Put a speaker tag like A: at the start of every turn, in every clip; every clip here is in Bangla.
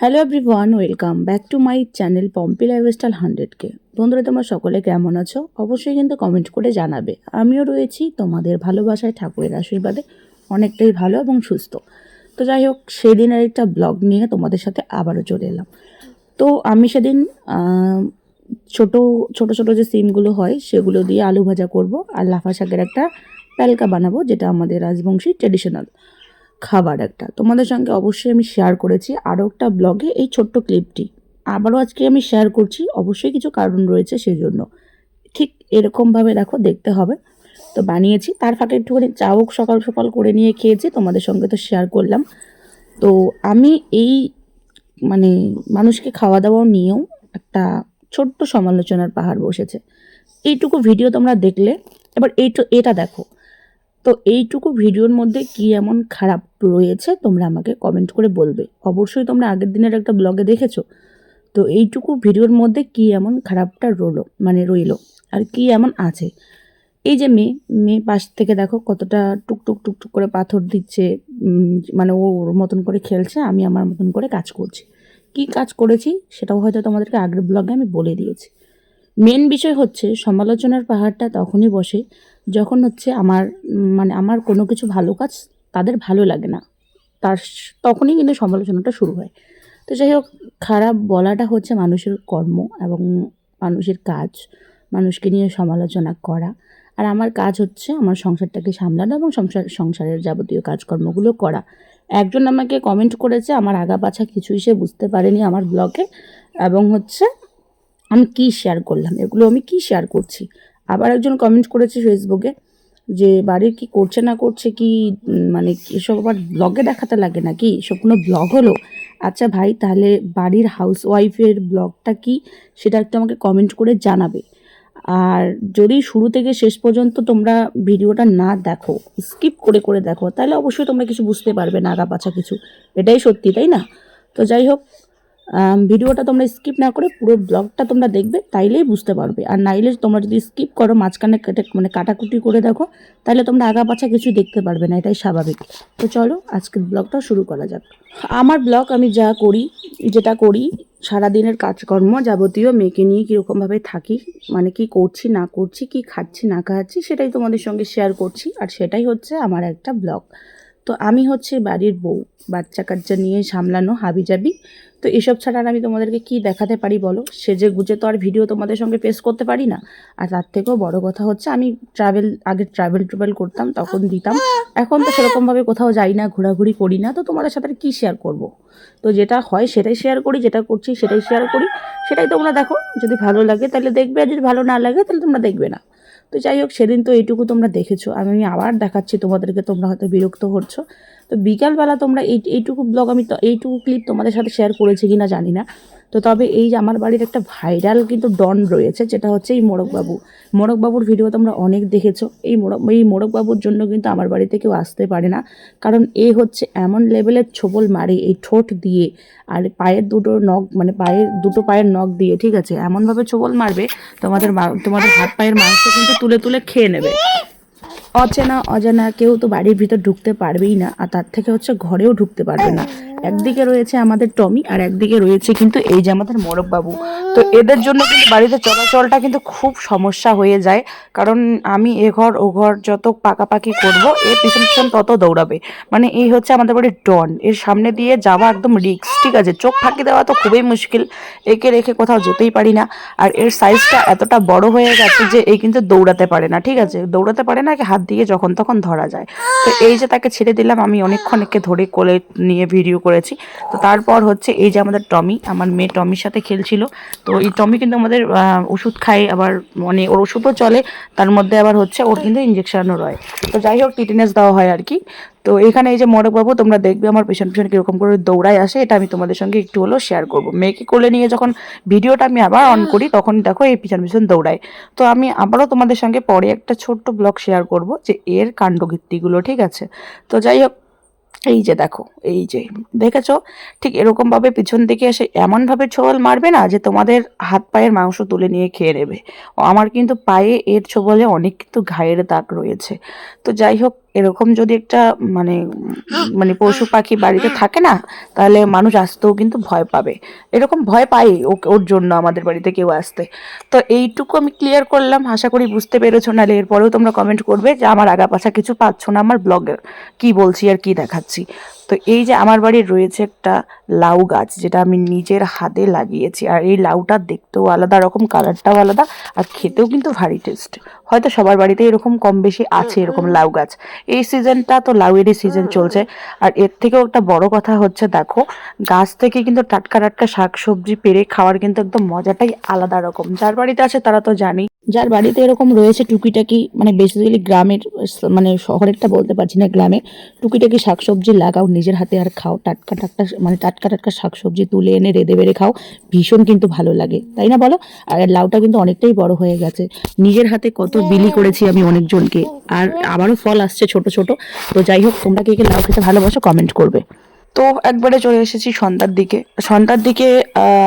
A: Hello everyone welcome back to my channel Pompi lifestyle হান্ড্রেডকে বন্ধুরা, তোমরা সকলে কেমন আছো? অবশ্যই কিন্তু কমেন্ট করে জানাবে। আমিও রয়েছি তোমাদের ভালোবাসায়, ঠাকুরের আশীর্বাদে অনেকটাই ভালো এবং সুস্থ। তো যাই হোক সেদিনের একটা ব্লগ নিয়ে তোমাদের সাথে আবারও চলে এলাম। তো আমি সেদিন ছোট ছোট ছোট যে সিমগুলো হয়, সেগুলো দিয়ে আলু ভাজা করব। আর লাফা শাকের একটা প্যালকা বানাবো, যেটা আমাদের রাজবংশী ট্রেডিশনাল খাবার একটা। তোমাদের সঙ্গে অবশ্যই আমি শেয়ার করেছি। আরও একটা ব্লগে এই ছোট্ট ক্লিপটি আবারও আজকে আমি শেয়ার করছি। অবশ্যই কিছু কারণ রয়েছে সেই জন্য ঠিক এরকমভাবে দেখো, দেখতে হবে। তো বানিয়েছি। তার ফাঁকে একটুখানি চাও সকাল সকাল করে নিয়ে খেয়েছি। তোমাদের সঙ্গে তো শেয়ার করলাম। তো আমি এই মানে মানুষকে খাওয়া দাওয়া নিয়েও একটা ছোট্ট সমালোচনার পাহাড় বসেছে। এইটুকু ভিডিও তোমরা দেখলে। এবার এইটু, এটা দেখো। তো এইটুকু ভিডিওর মধ্যে কি এমন খারাপ রয়েছে তোমরা আমাকে কমেন্ট করে বলবে। অবশ্যই তোমরা আগের দিনের একটা ব্লগে দেখেছ। তো এইটুকু ভিডিওর মধ্যে কি এমন খারাপটা রইল মানে রইল, আর কি এমন আছে? এই যে মেয়ে মেয়ে পাশ থেকে দেখো কতটা টুকটুক টুকটুক করে পাথর দিচ্ছে মানে ও ওর মতন করে খেলছে, আমি আমার মতন করে কাজ করছি। কি কাজ করেছি সেটাও হয়তো তোমাদেরকে আগের ব্লগে আমি বলে দিয়েছি। মেন বিষয় হচ্ছে, সমালোচনার পাহাড়টা তখনই বসে যখন হচ্ছে আমার মানে আমার কোনো কিছু ভালো কাজ তাদের ভালো লাগে না। তার তখনই কিন্তু সমালোচনাটা শুরু হয়। তো যাই হোক, খারাপ বলাটা হচ্ছে মানুষের কর্ম এবং মানুষের কাজ, মানুষকে নিয়ে সমালোচনা করা। আর আমার কাজ হচ্ছে আমার সংসারটাকে সামলানো এবং সংসার, সংসারের যাবতীয় কাজকর্মগুলো করা। একজন আমাকে কমেন্ট করেছে, আমার আগা পাছা কিছুই সে বুঝতে পারেনি আমার ব্লগে এবং হচ্ছে আমি কি শেয়ার করলাম? এগুলো আমি কি শেয়ার করছি? আবার একজন কমেন্ট করেছে ফেসবুকে যে, বাড়ির কি করছে না করছে, কি মানে এসব আবার ব্লগে দেখাতে লাগে নাকি সব কোনো ব্লগ হলো? আচ্ছা ভাই, তাহলে বাড়ির হাউস ওয়াইফের ব্লগটা কি? সেটা একটু আমাকে কমেন্ট করে জানাবে। আর যদি শুরু থেকে শেষ পর্যন্ত তোমরা ভিডিওটা না দেখো স্কিপ করে করে দেখো, তাহলে অবশ্যই তোমরা কিছু বুঝতে পারবে না আগা পাছা কিছু। এটাই সত্যি, তাই না? তো যাই হোক ভিডিওটা তোমরা স্কিপ না করে পুরো ব্লগটা তোমরা দেখবে, তাইলেই বুঝতে পারবে। আর নাইলে তোমরা যদি স্কিপ করো, মাঝখানে কেটে মানে কাটাকুটি করে দেখো তাহলে তোমরা আগা পাছা কিছু দেখতে পারবে না, এটাই স্বাভাবিক। তো চলো, আজকের ব্লগটা শুরু করা যাক। আমার ব্লগ আমি যা করি, যেটা করি, সারাদিনের কাজকর্ম যাবতীয় মেয়েকে নিয়ে কীরকমভাবে থাকি মানে কি করছি, না করছি, কি খাচ্ছি, না খাচ্ছি, সেটাই তোমাদের সঙ্গে শেয়ার করছি, আর সেটাই হচ্ছে আমার একটা ব্লগ তো আমি হচ্ছে বাড়ির বউ বাচ্চা কাচ্চা নিয়ে সামলানো হাবিজাবি। তো এসব ছাড়া আর আমি তোমাদেরকে কি দেখাতে পারি বলো? সেজে গুজে তো আর ভিডিও তোমাদের সঙ্গে পেশ করতে পারি না। আর তার থেকেও বড় কথা হচ্ছে, আমি ট্রাভেল আগে ট্রাভেল ট্রাভেল করতাম, তখন দিতাম। এখন তো সেরকমভাবে কোথাও যাই না, ঘোরাঘুরি করি না, তো তোমাদের সাথে কি শেয়ার করব? তো যেটা হয় সেটাই শেয়ার করি, যেটা করছি সেটাই শেয়ার করি। সেটাই তোমরা দেখো, যদি ভালো লাগে তাহলে দেখবে, আর যদি ভালো না লাগে তাহলে তোমরা দেখবে না। তো যাই হোক, সেদিন তো এইটুকু তোমরা দেখেছ। আমি আবার দেখাচ্ছি তোমাদেরকে, তোমরা হয়তো বিরক্ত হচ্ছ। তো বিকালবেলা তোমরা এই, এইটুকু ব্লগ আমি এইটুকু ক্লিপ তোমাদের সাথে শেয়ার করেছি কি না জানি না। তো তবে এই যে আমার বাড়ির একটা ভাইরাল কিন্তু ডন রয়েছে, যেটা হচ্ছে এই মোড়কবাবু মোড়কবাবুর ভিডিও তোমরা অনেক দেখেছ। এই মোড়ক এই মোড়কবাবুর জন্য কিন্তু আমার বাড়িতে কেউ আসতে পারে না। কারণ এ হচ্ছে এমন লেভেলের ছোবল মারে এই ঠোঁট দিয়ে, আর পায়ের দুটো নখ মানে পায়ের দুটো পায়ের নখ দিয়ে, ঠিক আছে? এমনভাবে ছোবল মারবে, তোমাদের তোমাদের হাত পায়ের মাংস কিন্তু তুলে তুলে খেয়ে নেবে। অচেনা, অজানা কেউ তো বাড়ির ভিতর ঢুকতে পারবেই না, আর তার থেকে হচ্ছে ঘরেও ঢুকতে পারবে না। একদিকে রয়েছে আমাদের টমি আর একদিকে রয়েছে কিন্তু এই যে আমাদের মোরক বাবু তো এদের জন্য কিন্তু বাড়িতে চলাচলটা কিন্তু খুব সমস্যা হয়ে যায়। কারণ আমি এ ঘর, ও ঘর যত পাকাপাকি করব, এ পিছন পিছন তত দৌড়াবে। মানে এই হচ্ছে আমাদের বাড়ির ডন। এর সামনে দিয়ে যাওয়া একদম রিক্স, ঠিক আছে? চোখ ফাঁকি দেওয়া তো খুবই মুশকিল। একে রেখে কোথাও যেতেই পারি না। আর এর সাইজটা এতটা বড় হয়ে গেছে যে এই কিন্তু দৌড়াতে পারে না, ঠিক আছে? দৌড়াতে পারে না হাত দিয়ে যখন তখন ধরা যায়। তো এই যে তাকে ছেড়ে দিলাম, আমি অনেকক্ষণ একে ধরে কোলে নিয়ে ভিডিও করেছি। তো তারপর হচ্ছে এই যে আমাদের টমি, আমার মেয়ে টমির সাথে খেলছিল। তো এই টমি কিন্তু আমাদের ওষুধ খায়, আবার মানে ওর ওষুধও চলে, তার মধ্যে আবার হচ্ছে ওর কিন্তু ইঞ্জেকশনও রয়। তো যাই হোক টিটেনাস দেওয়া হয় আর কি। তো এখানে এই যে মোরকবাবু তোমরা দেখবে আমার পেছন পেছন কীরকম করে দৌড়ায় আসে, এটা আমি তোমাদের সঙ্গে একটু হলেও শেয়ার করব। মেয়েকে কোলে নিয়ে যখন ভিডিওটা আমি আবার অন করি, তখন দেখো এই পিছন পিছন দৌড়ায়। তো আমি আবারও তোমাদের সঙ্গে পরে একটা ছোট্ট ব্লগ শেয়ার করব যে এর কাণ্ডকীর্তিগুলো, ঠিক আছে? তো যাই হোক এই যে দেখো, এই যে, দেখেছ? ঠিক এরকমভাবে পিছন দিকে এসে এমনভাবে ছোবল মারবে না যে তোমাদের হাত পায়ের মাংস তুলে নিয়ে খেয়ে নেবে। আমার কিন্তু পায়ে এর ছোবলে অনেক কিন্তু ঘায়ের দাগ রয়েছে। তো যাই হোক এরকম যদি একটা মানে মানে পশু পাখি বাড়িতে থাকে না তাহলে মানুষ আসতেও কিন্তু ভয় পাবে। এরকম ভয় পাই ওর জন্য আমাদের বাড়িতে কেউ আসতে। তো এইটুকু আমি ক্লিয়ার করলাম আশা করি বুঝতে পেরেছ। নাহলে এরপরেও তোমরা কমেন্ট করবে যে আমার আগা পাছা কিছু পাচ্ছ না আমার ব্লগের কি বলছি আর কি দেখাচ্ছি। তো এই যে আমার বাড়ির রয়েছে একটা লাউ গাছ যেটা আমি নিজের হাতে লাগিয়েছি। আর এই লাউটা দেখতেও আলাদা রকম কালারটাও আলাদা আর খেতেও কিন্তু ভারী টেস্ট হয়তো সবার বাড়িতে এরকম কম বেশি আছে এরকম লাউ গাছ। এই সিজনটা তো লাউয়েরই সিজন চলছে। আর এর থেকেও একটা বড় কথা হচ্ছে দেখো গাছ থেকে কিন্তু টাটকা টাটকা শাক সবজি পেরে খাওয়ার কিন্তু একদম মজাটাই আলাদা রকম। যার বাড়িতে আছে তারা তো জানি যার বাড়িতে এরকম রয়েছে টুকিটাকি মানে বেসিক্যালি গ্রামের মানে শহরেরটা বলতে পারছি না, গ্রামে টুকিটাকি শাকসবজি লাগাও, নিজের হাতে আর খাও, টাটকা টাটকা মানে টাটকা টাটকা শাকসবজি তুলে এনে রেঁধে বেড়ে খাও, ভীষণ কিন্তু ভালো লাগে, তাই না বলো? আর লাউটা কিন্তু অনেকটাই বড় হয়ে গেছে। নিজের হাতে কত বিলি করেছি আমি অনেকজনকে, আর আবারও ফল আসছে ছোট ছোট, তো যাই হোক, তোমরা কে কে লাউ খেতে ভালোবাসো কমেন্ট করবে। তো একবারে চলে এসেছি সন্ধ্যার দিকে। সন্ধ্যার দিকে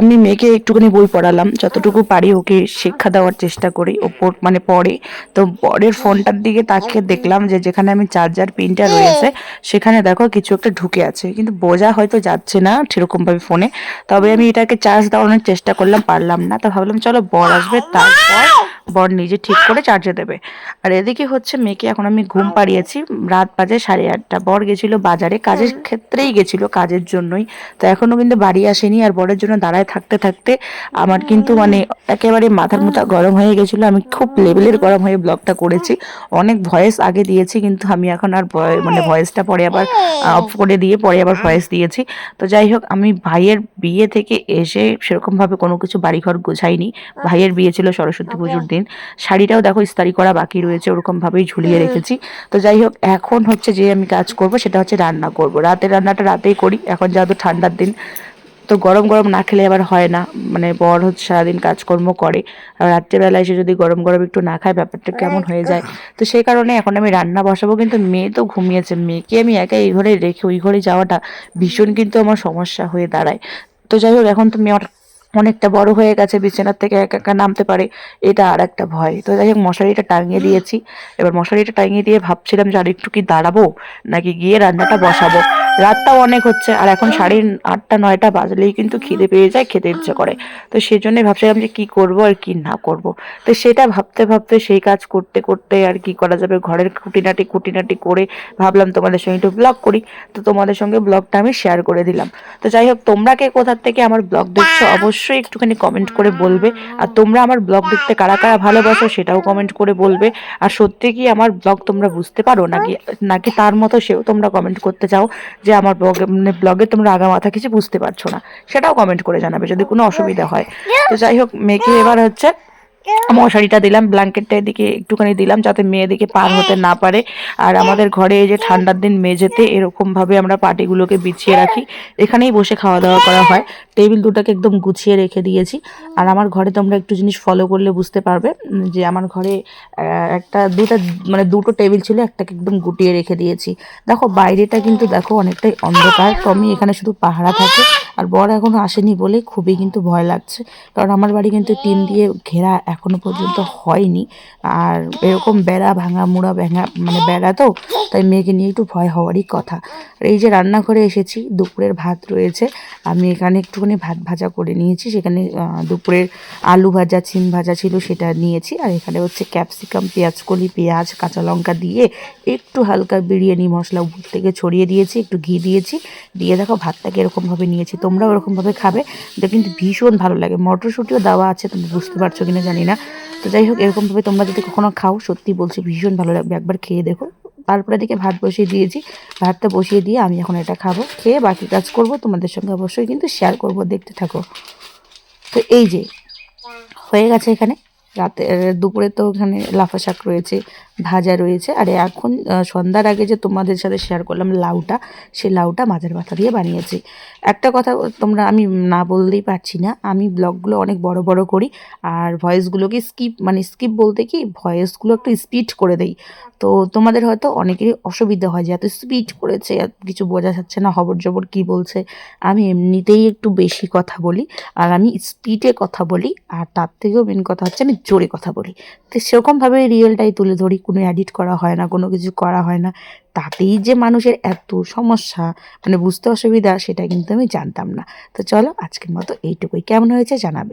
A: আমি মেয়েকে একটুখানি বই পড়ালাম, যতটুকু পারি ওকে শিক্ষা দেওয়ার চেষ্টা করি ওপর মানে পড়ে। তো পরের ফোনটার দিকে তাকিয়ে দেখলাম যে, যেখানে আমি চার্জার পিনটা রয়েছে, সেখানে দেখো কিছু একটা ঢুকে আছে। কিন্তু বোঝা হয়তো যাচ্ছে না সেরকম ভাবে ফোনে। তবে আমি এটাকে চার্জ দেওয়ানোর চেষ্টা করলাম, পারলাম না। তো ভাবলাম, চলো বর আসবে, তারপর বর নিজে ঠিক করে চার্জে দেবে। আর এদিকে হচ্ছে মেয়েকে এখন আমি ঘুম পাড়িয়েছি রাত বাজে সাড়ে আটটা। বর গেছিল বাজারে কাজের ক্ষেত্রেই গেছিল কাজের জন্যই। তো এখনও কিন্তু বাড়ি আসেনি আর বরের জন্য দাঁড়ায় থাকতে থাকতে আমার কিন্তু মানে একেবারে মাথার মুথা গরম হয়ে গেছিল। আমি খুব লেভেলের গরম হয়ে ব্লগটা করেছি। অনেক ভয়েস আগে দিয়েছি কিন্তু আমি এখন আর মানে ভয়েসটা পরে আবার অফ করে দিয়ে পরে আবার ভয়েস দিয়েছি। তো যাই হোক আমি ভাইয়ের বিয়ে থেকে এসে সেরকমভাবে কোনো কিছু বাড়িঘর গোছাইনি। ভাইয়ের বিয়ে ছিল সরস্বতী পুজোর দিন। শাড়িটাও দেখো ইস্তারি করা বাকি রয়েছে ওরকম ভাবেই ঝুলিয়ে রেখেছি। তো যাই হোক এখন হচ্ছে যে আমি কাজ করব সেটা হচ্ছে রান্না করব। রাতের রান্নাটা রাতেই করি এখন যেহেতু ঠান্ডার দিন তো গরম গরম না খেলে আবার হয় না। মানে বর হচ্ছে সারাদিন কাজকর্ম করে আর রাত্রেবেলা এসে যদি গরম গরম একটু না খায় ব্যাপারটা কেমন হয়ে যায়? তো সেই কারণে এখন আমি রান্না বসাবো কিন্তু মেয়ে তো ঘুমিয়েছে। মেয়েকে আমি একা এই ঘরে রেখে ওই ঘরে যাওয়াটা ভীষণ কিন্তু আমার সমস্যা হয়ে দাঁড়ায়। তো যাই হোক এখন তো মেয়ে অনেকটা বড় হয়ে গেছে, বিছানার থেকে একা একা নামতে পারে, এটা আর একটা ভয়। তো যাই হোক, মশারিটা টাঙিয়ে দিয়েছি। এবার মশারিটা টাঙিয়ে দিয়ে ভাবছিলাম যে আর একটু কি দাঁড়াবো, নাকি গিয়ে রান্নাটা বসাবো। রাতটাও অনেক হচ্ছে, আর এখন সাড়ে আটটা, নয়টা বাজলেই কিন্তু খিদে পেয়ে যায়, খেতে ইচ্ছে করে। তো সেই জন্যই ভাবছিলাম যে কি করব আর কি না করব। তো সেটা ভাবতে ভাবতে সেই কাজ করতে করতে আর কি করা যাবে, ঘরের খুঁটিনাটি খুঁটিনাটি করে ভাবলাম তোমাদের সঙ্গে একটু ব্লগ করি। তো তোমাদের সঙ্গে ব্লগটা আমি শেয়ার করে দিলাম। তো যাই হোক, তোমরা কে কোথার থেকে আমার ব্লগ দেখছ অবশ্যই একটুখানি কমেন্ট করে বলবে। আর তোমরা আমার ব্লগ দেখতে কারা কারা ভালোবাসো সেটাও কমেন্ট করে বলবে। আর সত্যি কি আমার ব্লগ তোমরা বুঝতে পারো নাকি? নাকি তার মতো সেও তোমরা কমেন্ট করতে চাও যে আমার ব্লগে মানে ব্লগে তোমরা আগা মাথা কিছু বুঝতে পারছ না সেটাও কমেন্ট করে জানাবে যদি কোনো অসুবিধা হয়। তো যাই হোক মেয়েকে এবার হচ্ছে মশারিটা দিলাম ব্ল্যাঙ্কেটটা এদিকে একটুখানি দিলাম যাতে মেয়ে এদিকে পার হতে না পারে। আর আমাদের ঘরে এই যে ঠান্ডার দিন মেঝেতে এরকম ভাবে আমরা পাটিগুলোকে বিছিয়ে রাখি। এখানেই বসে খাওয়া দাওয়া করা হয়। টেবিল দুটাকে একদম গুছিয়ে রেখে দিয়েছি। আর আমার ঘরে তোমরা একটু জিনিস ফলো করলে বুঝতে পারবে যে আমার ঘরে একটা দুটা মানে দুটো টেবিল ছিল, একটাকে একদম গুটিয়ে রেখে দিয়েছি। দেখো, বাইরেটা কিন্তু দেখো অনেকটাই অন্ধকার। তো আমি এখানে শুধু পাহারা থাকে। আর বর এখনও আসেনি বলে খুবই কিন্তু ভয় লাগছে। কারণ আমার বাড়ি কিন্তু টিন দিয়ে ঘেরা এখনও পর্যন্ত হয়নি। আর এরকম বেড়া ভাঙা মুড়া ভেঙা মানে বেড়া তো তাই মেয়েকে নিয়ে একটু ভয় হওয়ারই কথা। আর এই যে রান্নাঘরে এসেছি দুপুরের ভাত রয়েছে। আমি এখানে একটুখানি ভাত ভাজা করে নিয়েছি। সেখানে দুপুরের আলু ভাজা সিম ভাজা ছিল সেটা নিয়েছি। আর এখানে হচ্ছে ক্যাপসিকাম পেঁয়াজকলি পেঁয়াজ কাঁচা লঙ্কা দিয়ে একটু হালকা বিরিয়ানি মশলা উপর থেকে ছড়িয়ে দিয়েছি একটু ঘি দিয়েছি। দিয়ে দেখো ভাতটাকে এরকমভাবে নিয়েছি। তোমরাও এরকমভাবে খাবে। এটা কিন্তু ভীষণ ভালো লাগে। মটরশুঁটিও দেওয়া আছে তুমি বুঝতে পারছ কিনা জানি না। তো যাই হোক, এরকমভাবে তোমরা যদি কখনো খাও, সত্যি বলছি, ভীষণ ভালো লাগবে। একবার খেয়ে দেখো। তারপরে দিকে ভাত বসিয়ে দিয়েছি। ভাতটা বসিয়ে দিয়ে আমি এখন এটা খাব। খেয়ে বাকি কাজ করব। তোমাদের সঙ্গে অবশ্যই কিন্তু শেয়ার করব। দেখতে থাকো। তো এই যে, হয়ে গেছে এখানে। রাতে দুপুরে তো ওখানে লাফা শাক রয়েছে, ভাজা রয়েছে। আর এখন সন্ধ্যার আগে যে তোমাদের সাথে শেয়ার করলাম লাউটা সেই লাউটা মাছের মাথা দিয়ে বানিয়েছি। একটা কথা তোমরা আমি না বলতেই পারছি না, আমি ব্লগগুলো অনেক বড় বড় করি, আর ভয়েসগুলোকে স্কিপ মানে স্কিপ বলতে কি, ভয়েসগুলো একটু স্পিড করে দেই। তো তোমাদের হয়তো অনেকেরই অসুবিধা হয় যে এত স্পিড করেছে কিছু বোঝা যাচ্ছে না হবর জবর কী বলছে। আমি এমনিতেই একটু বেশি কথা বলি, আর আমি স্পিডে কথা বলি, আর তার থেকেও মেন কথা হচ্ছে আমি জোরে কথা বলি। তো সেরকমভাবে রিয়েলটাই তুলে ধরি, কোনো এডিট করা হয় না, কোনো কিছু করা হয় না। তাতেই যে মানুষের এত সমস্যা মানে বুঝতে অসুবিধা, সেটা কিন্তু আমি জানতাম না। তো চলো আজকের মতো এইটুকুই। কেমন হয়েছে জানাবে।